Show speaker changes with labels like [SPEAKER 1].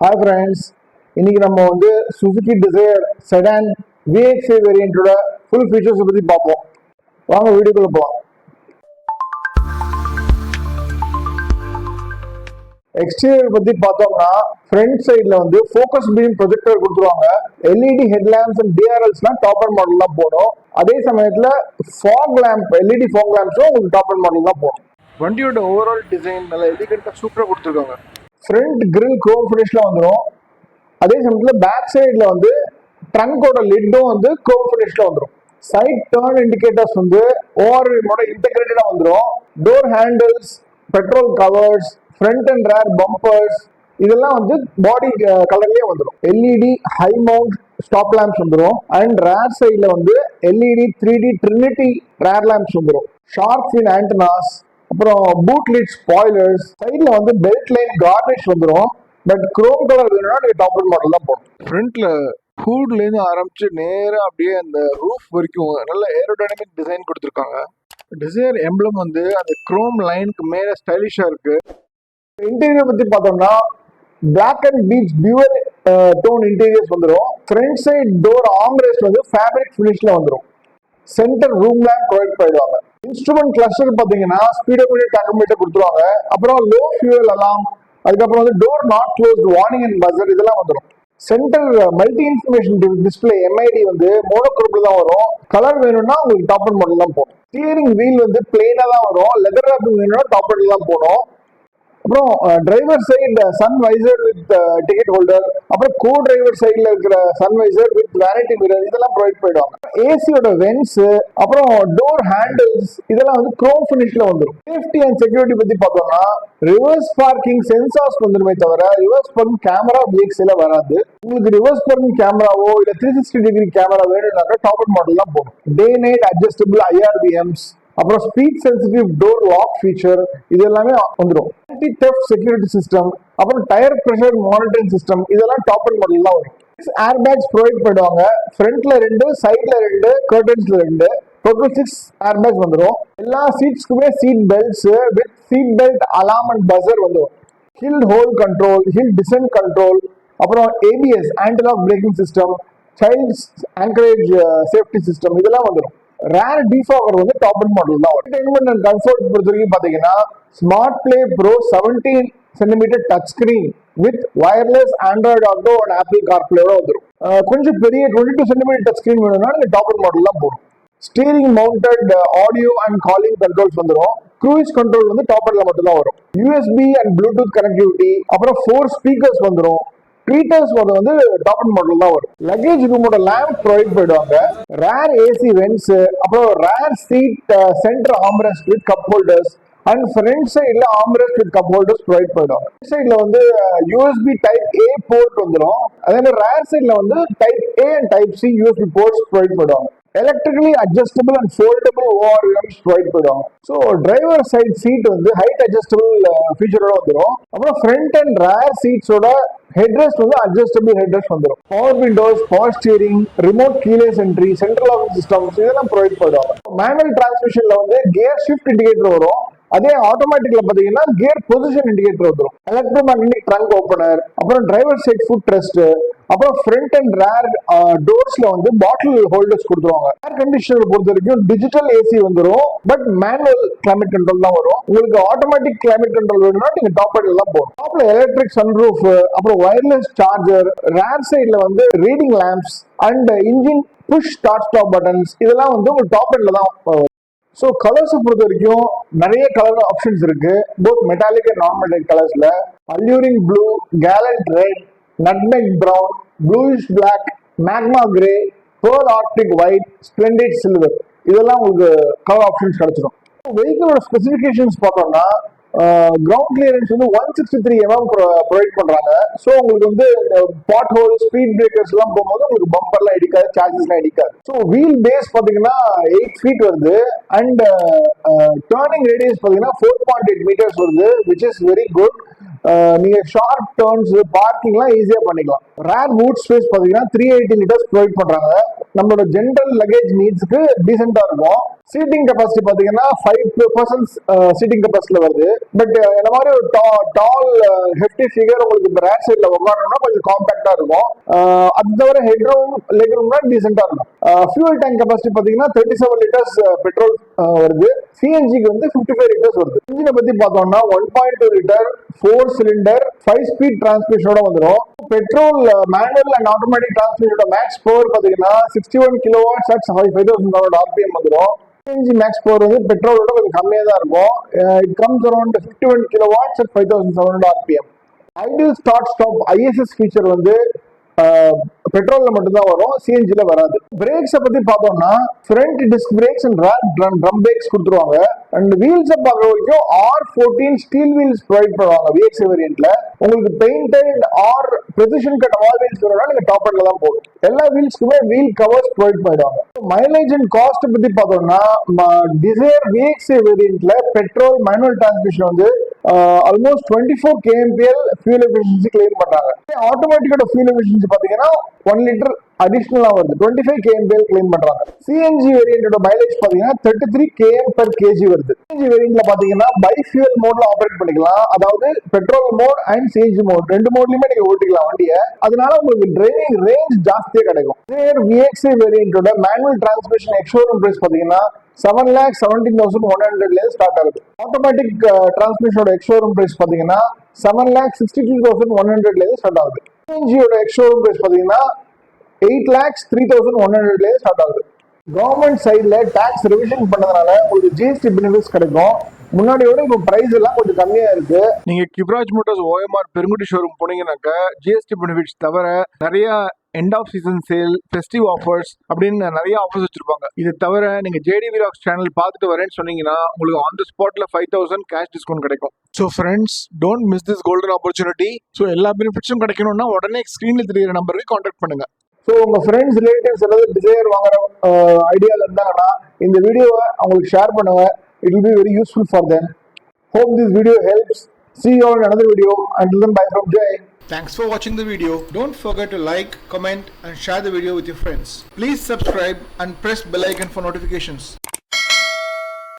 [SPEAKER 1] Hi friends இன்னைக்கு நம்ம வந்து சுசுகி டிசையர் செடான் விஎக்ஸ்ஐ வேரியண்ட்டோட ஃபுல் ஃபீச்சர்ஸ் பற்றி பார்ப்போம். வாங்க வீடியோக்குள்ள போகலாம் எக்ஸ்டீரியர் பத்தி பார்த்தோம்னா ஃப்ரண்ட் சைடில் வந்து ஃபோக்கஸ் பீம் ப்ரொஜெக்டர் கொடுத்துருவாங்க. எல்இடி ஹெட்லாம்ப்ஸ் அண்ட் டிஆர்எல்ஸ்லாம் டாப் அண்ட் மாடல் தான் போடும். அதே சமயத்தில் ஃபாக் லேம்ப் எல்இடி ஃபாக் லேம்ப்ஸும் உங்களுக்கு டாப் அண்ட் மாடல் தான் போடும். வண்டியோட ஓவரால் டிசைன் நல்லா எலிகண்ட்டாக சூப்பராக கொடுத்துருக்காங்க. ஃப்ரண்ட் கிரில் குரோம் ஃபினிஷில் வந்துடும் அதே சமயத்தில் பேக் சைடில் வந்து ட்ரங்கோட லிட்டும் வந்து குரோம் ஃபினிஷில் வந்துடும் சைட் டேர்ன் இண்டிகேட்டர்ஸ் வந்து ஓஆர்எமோட இன்டெகிரேட்டடாக வந்துடும் door handles petrol covers front and rear bumpers இதெல்லாம் வந்து பாடி கலர்லேயே வந்துடும் LED high mount stop lamps வந்துடும் அண்ட் ரேர் சைடில் வந்து LED three D trinity rear lamps வந்துடும் ஷார்ப் ஃபின் ஆண்டனாஸ் அப்புறம் பூட் லிட் ஸ்பாய்லர்ஸ் சைட்ல வந்து பெல்ட் லைன் கார்னிஷ் வந்துடும் பட் குரோம் கலர் வேணும்னா நீங்க டாப் மாடல் தான் போடணும். ஃப்ரண்ட்ல ஹூட்ல இருந்து ஆரம்பிச்சு நேரா அப்படியே அந்த ரூஃப் வரைக்கும் நல்ல ஏரோடைனமிக் டிசைன் கொடுத்துருக்காங்க. டிசைர் எம்ப்ளம் வந்து அந்த குரோம் லைனுக்கு மேல ஸ்டைலிஷா இருக்கு. இன்டீரியர் பத்தி பார்த்தோம்னா black and beige pure tone interiors வந்துடும் ஃப்ரண்ட் சைட் டோர் ஆம்ரேஸ்ட் வந்து ஃபேப்ரிக் ஃபினிஷ்ல வந்துடும் சென்டர் ரூம் லேம்ப் ப்ரொவைட் பண்ணிடுவாங்க. இன்ஸ்ட்ருமெண்ட் கிளஸ்டர் பாத்தீங்கன்னா ஸ்பீடோமீட்டர் டேக்கோமீட்டர் கொடுத்துருவாங்க. அப்புறம் லோ ஃபியூவல் அலாம் அதுக்கப்புறம் வந்து door not closed warning and buzzer இதெல்லாம் வந்துடும் centre multi information display MID வந்து மோனோக்ரோப்ல தான் வரும். கலர் வேணும்னா உங்களுக்கு டாப் அண்ட் மாடல் தான் போகும் ஸ்டீரிங் வீல் வந்து பிளெயினா தான் வரும். லெதர் ராப்பிங் வேணும்னா டாப் அண்ட் தான் போகணும் அப்புறம் driver side sun visor with ticket holder அப்புறம் கோ டிரைவர் சைடில் இருக்கிற sun visor with vanity mirror இதெல்லாம் ப்ரொவைட் பண்ணிடுவாங்க. ஏசியோட வென்ஸ் அப்புறம் டோர் ஹேண்டில்ஸ் இதெல்லாம் வந்து குரோம் ஃபினிஷ்ல வந்துடும் சேஃப்டி அண்ட் செக்யூரிட்டி பத்தி பார்த்தோம்னா ரிவர்ஸ் பார்க்கிங் சென்சார்ஸ் வந்துருமே தவிர ரிவர்ஸ் பார்க்கிங் கேமரா பிஎக்ஸ்ல வராது. உங்களுக்கு ரிவர்ஸ் பார்க்கிங் கேமராவோ இல்லை த்ரீ சிக்ஸ்டி டிகிரி கேமரா வேணும்னாக்கா டாப் அண்ட் மாடல் தான் போகும் டே நைட் அட்ஜஸ்டபிள் ஐஆர்பிஎம்ஸ் அப்புறம் speed sensitive door lock feature இது எல்லாமே வந்துடும் ஆன்டி தெஃப்ட் செக்யூரிட்டி சிஸ்டம் அப்புறம் டயர் ப்ரெஷர் மானிட்டரிங் சிஸ்டம் இதெல்லாம் டாப் அண்ட் மாடல் தான் வரும். ஏர் பேக்ஸ் ப்ரொவைட் பண்ணுவாங்க. ஃப்ரண்ட்ல ரெண்டு சைட்ல ரெண்டு கர்டன்ஸ்ல ரெண்டு. டோட்டல் சிக்ஸ் ஏர் பேக்ஸ் வந்துடும் எல்லா சீட்ஸ்க்குமே seat belts with seat belt alarm and buzzer வந்துடும் hill hold control hill descent control அப்புறம் ABS antilock braking system childs anchorage safety system இதெல்லாம் வந்துடும் ரேர் டிஃபாகர் வந்து டாப் அண்ட் மாடல் தான். என்டர்டைன்மெண்ட் அண்ட் கம்ஃபர்ட் பொறுத்த வரைக்கும் பார்த்தீங்கன்னா smart play pro seventeen centimetre touch screen with wireless Android auto and Apple கார்ப்ளேயோட வந்துடும் கொஞ்சம் பெரிய twenty two centimetre touch screen வேணும்னா நீங்கள் டாப் அண்ட் மாடல் தான் போடும். Steering mounted audio and calling controls வந்துடும் க்ரூஸ் கண்ட்ரோல் வந்து டாப் அண்ட்ல மட்டும் தான் வரும். யூஎஸ்பி அண்ட் ப்ளூடூத் கனெக்டிவிட்டி அப்புறம் ஃபோர் ஸ்பீக்கர்ஸ் வந்துடும் ட்வீட்டர்ஸ் வந்து டாப் அண்ட் மாடல் தான் வரும். லக்கேஜ் ரூமோட லேம்ப் ப்ரொவைட் பண்ணிடுவாங்க. ரேர் ஏசி வென்ஸ் அப்புறம் rear seat centre armrest with cup holders and front சைட்ல armrest with cup holders provide பண்ணிடுவாங்க. சைட்ல வந்து யூஎஸ்பி டைப் ஏ போர்ட் வந்துடும் அதே மாதிரி ரேர் சைட்ல வந்து type A and type C USB ports provide பண்ணுவாங்க electrically adjustable and foldable ORVMs provide பண்ணுவாங்க ஸோ டிரைவர் சைட் சீட் வந்து ஹைட் அட்ஜஸ்டபிள் ஃபீச்சரோட வந்துடும் அப்புறம் ஃப்ரண்ட் அண்ட் ரேர் சீட்ஸோட ஹெட்ரெஸ்ட் வந்து அட்ஜஸ்டபிள் ஹெட்ரெஸ்ட் வந்துடும் power windows power steering remote keyless entry central office systems இதெல்லாம் ப்ரொவைட் பண்ணுவாங்க மேனுவல் டிரான்ஸ்மிஷன்ல வந்து கியர் ஷிஃப்ட் இண்டிகேட்டர் வரும். அதே ஆட்டோமேட்டிக்ல பாத்தீங்கன்னா கியர் பொசிஷன் இண்டிகேட்டர் வந்துடும் எலக்ட்ரோ மேக்னெட்டிக் ட்ரங்க் ஓப்பனர் அப்புறம் டிரைவர் சைட் ஃபுட் ரெஸ்ட் அப்புறம் ஃப்ரண்ட் அண்ட் ரேர் டோர்ஸ்ல வந்து பாட்டில் ஹோல்டர்ஸ் கொடுத்துருவாங்க. ஏர் கண்டிஷனர் பொறுத்த வரைக்கும் டிஜிட்டல் ஏசி வந்துடும் பட் மேனுவல் கிளைமேட் கண்ட்ரோல் தான் வரும். உங்களுக்கு ஆட்டோமேட்டிக் கிளைமேட் கண்ட்ரோல் வேணும்னா நீங்க டாப் அண்ட் தான் போகணும். டாப்ல எலக்ட்ரிக் சன்ரூஃப் அப்புறம் ஒயர்லெஸ் சார்ஜர் ரேர் சைட்ல வந்து reading lamps and engine push start stop buttons இதெல்லாம் வந்து உங்களுக்கு டாப் அண்ட்ல தான் வரும் ஸோ கலர்ஸ் பொறுத்த வரைக்கும் நிறைய கலர் ஆப்ஷன்ஸ் இருக்கு. Both metallic and non metallic கலர்ஸ்ல alluring blue gallant red nutmeg brown bluish black magma grey pearl arctic white splendid silver இதெல்லாம் உங்களுக்கு கலர் ஆப்ஷன்ஸ் கிடைச்சிடும் வெஹிக்கிளோட ஸ்பெசிஃபிகேஷன்ஸ் பார்த்தோம்னா கிரவுண்ட் கிளியரன்ஸ் வந்து one sixty three mm provide பண்றாங்க. So உங்களுக்கு வந்து பாட் whole speed breakers எல்லாம் போகும்போது உங்களுக்கு பம்பர்லாம் இடிக்காது சார்ஜஸ்லாம் இடிக்காது. ஸோ வீல் பேஸ் பார்த்தீங்கன்னா எயிட் ஃபீட் வருது. அண்ட் டேர்னிங் ரேடியஸ் பார்த்தீங்கன்னா ஃபோர் பாயிண்ட் எயிட் மீட்டர்ஸ் வருது விச் இஸ் வெரி குட் நீங்க ஷார்ட் டேர்ன்ஸ் பார்க்கிங்லாம் ஈஸியா பண்ணிக்கலாம். ரேர் பூட் ஸ்பேஸ் பாத்தீங்கன்னா த்ரீ எயிட்டி லிட்டர்ஸ் ப்ரொவைட் பண்றாங்க. நம்மளோட ஜென்ரல் லக்கேஜ் நீட்ஸ்க்கு டீசெண்டா இருக்கும். சீட்டிங் கெப்பாசிட்டி பாத்தீங்கன்னா ஃபைவ் பர்சன்ட் சீட்டிங் கெப்பாசிட்டில வருது. பட் இந்த மாதிரி ஒரு டால் ஹெஃப்டி ஃபிகர் உங்களுக்கு இப்போ ரேர் சைட்ல உட்காரணும்னா கொஞ்சம் காம்பாக்டா இருக்கும். அது தவிர ஹெட் ரூம் லெக் ரூம்னா டீசெண்டா இருக்கும். ஃபியூல் டேங்க் கெப்பாசிட்டி பாத்தீங்கன்னா தேர்ட்டி செவன் லிட்டர்ஸ் பெட்ரோல் வருது. சிஎன்ஜிக்கு வந்து ஃபிஃப்டி ஃபைவ் லிட்டர்ஸ் வருது இன்ஜினை பத்தி பார்த்தோம்னா one point two litre four cylinder five speed டிரான்ஸ்மிஷனோட வந்துடும் பெட்ரோல் மேனுவல் அண்ட் ஆட்டோமேட்டிக் டிரான்ஸ்மிஷனோட மேக்ஸ் பவர் பாத்தீங்கன்னா sixty one kilowatts at five thousand RPM வந்துடும் சிஎன்ஜி மேக்ஸ் பவர் வந்து பெட்ரோலோட கொஞ்சம் கம்மியாக தான் இருக்கும். It comes around fifty one kilowatts at five thousand seven hundred RPM idle start stop ISS feature வந்து பெட்ரோல்ல மட்டும்தான் வரும் சிஎன்ஜில வராது. பிரேக்ஸை பத்தி பார்த்தோம்னா front disc brakes and drum brakes கொடுத்துருவாங்க. அண்ட் வீல்ஸை பார்க்குற வரைக்கும் R fourteen steel wheels provide பண்ணுவாங்க விஎக்ஸ் வேரியன்ட்ல உங்களுக்கு painted R precision cut alloy wheels வரனா நீங்க டாப் அண்ட்ல தான் போகும் எல்லா வீல்ஸ்க்குமே வீல் கவர்ஸ் ப்ரொவைட் பண்ணிடுவாங்க. மைலேஜ் அண்ட் காஸ்ட் பத்தி பார்த்தோம்னா டிசைர் விஎக்ஸ் வேரியன்ட்ல பெட்ரோல் மேனுவல் டிரான்ஸ்மிஷன் வந்து almost twenty four KMPL fuel efficiency claim பண்றாங்க. ஆட்டோமேட்டிக்கோட ஃபியூல் எஃபிஷியன்சி பாத்தீங்கன்னா ஒன் லிட்டர் அடிஷனலா வருது. டுவெண்ட்டி ஃபைவ் கேஎம்பிஎல் கிளைம் பண்றாங்க. சிஎன்ஜி வேரியண்டோட மைலேஜ் பாத்தீங்கன்னா thirty three KM per KG வருது. சிஎன்ஜி வேரியண்ட்ல பாத்தீங்கன்னா பை ஃபியூல் மோட்ல ஆப்ரேட் பண்ணிக்கலாம். அதாவது petrol mode and change mode ரெண்டு மோட்லயுமே நீங்க ஓட்டிக்கலாம் வண்டியை. அதனால உங்களுக்கு டிரைவிங் ரேஞ்ச் ஜாஸ்தியா கிடைக்கும். VXI வேரியண்டோட manual transmission ex showroom price பாத்தீங்கன்னா seven lakh seventeen thousand one ஹண்ட்ரட்ல ஸ்டார்ட் ஆகுது. ஆட்டோமேட்டிக் டிரான்ஸ்மிஷனோட எக்ஸ்ஷோரூம் பிரைஸ் பாத்தீங்கன்னா seven lakh sixty two thousand one ஹண்ட்ரட்ல ஸ்டார்ட் ஆகுது. சிஎன்ஜியோட எக்ஷோரூம் பிரைஸ் பாத்தீங்கன்னா eight lakhs three thousand one ஹண்ட்ரட்ல ஸ்டார்ட் ஆகுது. கவர்மெண்ட் சைட்ல டாக்ஸ் ரிவிஷன் பண்ணதுனால உங்களுக்கு ஜிஎஸ்டி பெனிஃபிட்ஸ் கிடைக்கும். முன்னாடியோட இப்போ பிரைஸ் எல்லாம் கொஞ்சம் கம்மியா இருக்கு.
[SPEAKER 2] நீங்க Kipraj motors OMR Perungudi showroom போனீங்கன்னாக்கா GST benefits தவிர நிறைய end of season sale festive offers அப்படின்னு நிறைய ஆஃபர்ஸ் வச்சிருப்பாங்க. இது தவிர நீங்க ஜேடி விலாக்ஸ் சேனல் பார்த்துட்டு வரேன்னு சொன்னீங்கன்னா உங்களுக்கு ஆன் த ஸ்பாட்ல ஃபைவ் தௌசண்ட் கேஷ் டிஸ்கவுண்ட் கிடைக்கும். So friends don't miss this golden opportunity so எல்லா பெனிஃபிட்ஸும் கிடைக்கணும்னா உடனே ஸ்க்ரீனில் தெரியுற நம்பருக்கு காண்டாக்ட் பண்ணுங்க.
[SPEAKER 1] ஸோ உங்க ஃப்ரெண்ட்ஸ் ரிலேட்டிவ்ஸ் ஏதாவது டிசைர் வாங்குற ஐடியால இருந்தாங்கன்னா இந்த வீடியோவை அவங்களுக்கு ஷேர் பண்ணுங்க. It will be very useful for them. Hope this video helps. See you on another video. Until then, bye from Jai.
[SPEAKER 3] Thanks for watching the video. Don't forget to like, comment and share the video with your friends. Please subscribe and press bell icon for notifications.